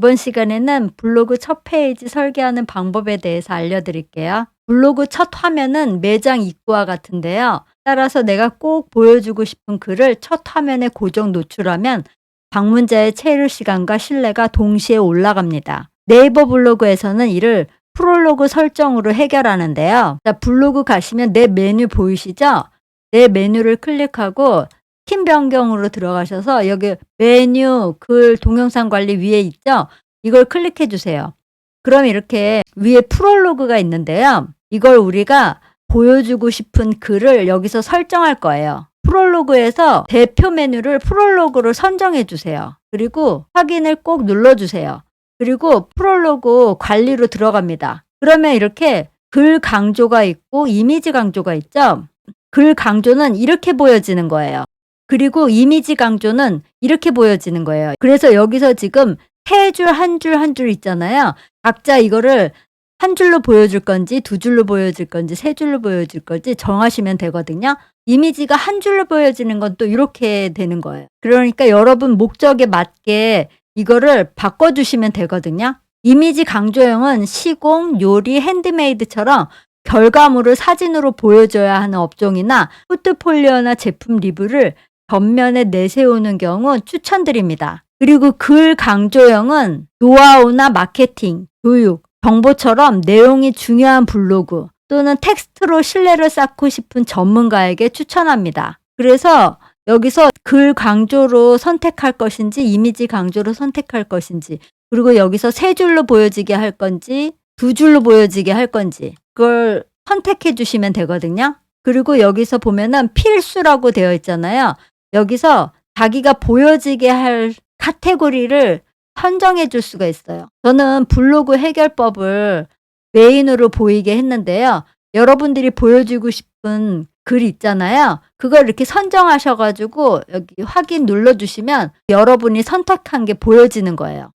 이번 시간에는 블로그 첫 페이지 설계하는 방법에 대해서 알려드릴게요. 블로그 첫 화면은 매장 입구와 같은데요. 따라서 내가 꼭 보여주고 싶은 글을 첫 화면에 고정 노출하면 방문자의 체류 시간과 신뢰가 동시에 올라갑니다. 네이버 블로그에서는 이를 프롤로그 설정으로 해결하는데요. 자, 블로그 가시면 내 메뉴 보이시죠? 내 메뉴를 클릭하고 팀 변경으로 들어가셔서 여기 메뉴, 글, 동영상 관리 위에 있죠? 이걸 클릭해 주세요. 그럼 이렇게 위에 프롤로그가 있는데요. 이걸 우리가 보여주고 싶은 글을 여기서 설정할 거예요. 프롤로그에서 대표 메뉴를 프롤로그로 선정해 주세요. 그리고 확인을 꼭 눌러 주세요. 그리고 프롤로그 관리로 들어갑니다. 그러면 이렇게 글 강조가 있고 이미지 강조가 있죠? 글 강조는 이렇게 보여지는 거예요. 그리고 이미지 강조는 이렇게 보여지는 거예요. 그래서 여기서 지금 세 줄, 한 줄, 한 줄 있잖아요. 각자 이거를 한 줄로 보여줄 건지, 두 줄로 보여줄 건지, 세 줄로 보여줄 건지 정하시면 되거든요. 이미지가 한 줄로 보여지는 건 또 이렇게 되는 거예요. 그러니까 여러분 목적에 맞게 이거를 바꿔주시면 되거든요. 이미지 강조형은 시공, 요리, 핸드메이드처럼 결과물을 사진으로 보여줘야 하는 업종이나 포트폴리오나 제품 리뷰를 전면에 내세우는 경우 추천드립니다. 그리고 글 강조형은 노하우나 마케팅, 교육, 정보처럼 내용이 중요한 블로그 또는 텍스트로 신뢰를 쌓고 싶은 전문가에게 추천합니다. 그래서 여기서 글 강조로 선택할 것인지 이미지 강조로 선택할 것인지 그리고 여기서 세 줄로 보여지게 할 건지 두 줄로 보여지게 할 건지 그걸 선택해 주시면 되거든요. 그리고 여기서 보면은 필수라고 되어 있잖아요. 여기서 자기가 보여지게 할 카테고리를 선정해 줄 수가 있어요. 저는 블로그 해결법을 메인으로 보이게 했는데요. 여러분들이 보여주고 싶은 글 있잖아요. 그걸 이렇게 선정하셔가지고 여기 확인 눌러주시면 여러분이 선택한 게 보여지는 거예요.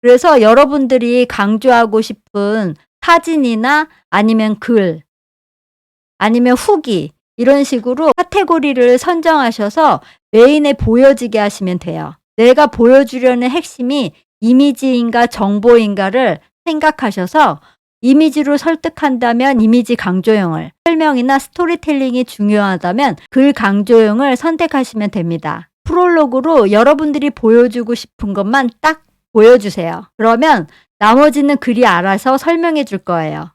그래서 여러분들이 강조하고 싶은 사진이나 아니면 글, 아니면 후기, 이런 식으로 카테고리를 선정하셔서 메인에 보여지게 하시면 돼요. 내가 보여주려는 핵심이 이미지인가 정보인가를 생각하셔서 이미지로 설득한다면 이미지 강조형을, 설명이나 스토리텔링이 중요하다면 글 강조형을 선택하시면 됩니다. 프롤로그로 여러분들이 보여주고 싶은 것만 딱 보여주세요. 그러면 나머지는 글이 알아서 설명해 줄 거예요.